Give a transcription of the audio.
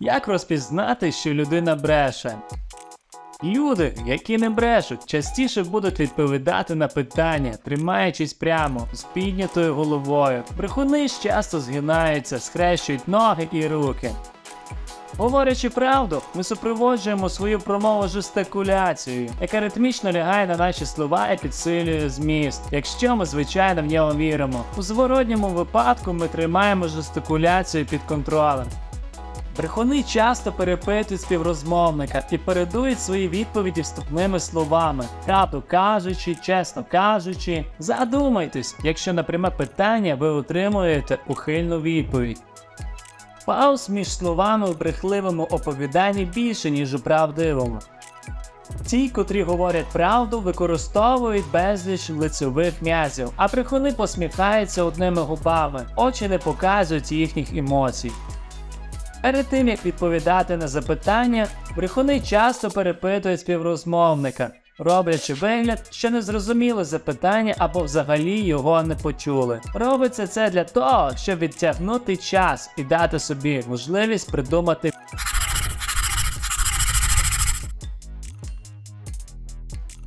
Як розпізнати, що людина бреше? Люди, які не брешуть, частіше будуть відповідати на питання, тримаючись прямо, з піднятою головою. Брехуни часто згинаються, схрещують ноги і руки. Говорячи правду, ми супроводжуємо свою промову жестикуляцією, яка ритмічно лягає на наші слова і підсилює зміст, якщо ми звичайно в нього віримо. У зворотньому випадку ми тримаємо жестикуляцію під контролем. Брехуни часто перепитують співрозмовника і передують свої відповіді вступними словами, правду кажучи, чесно кажучи, задумайтесь, якщо на пряме питання ви отримуєте ухильну відповідь. Пауз між словами в брехливому оповіданні більше, ніж у правдивому. Ті, котрі говорять правду, використовують безліч лицьових м'язів, а брехуни посміхаються одними губами, очі не показують їхніх емоцій. Перед тим як відповідати на запитання, брехуни часто перепитують співрозмовника, роблячи вигляд, що не зрозуміли запитання або взагалі його не почули. Робиться це для того, щоб відтягнути час і дати собі можливість придумати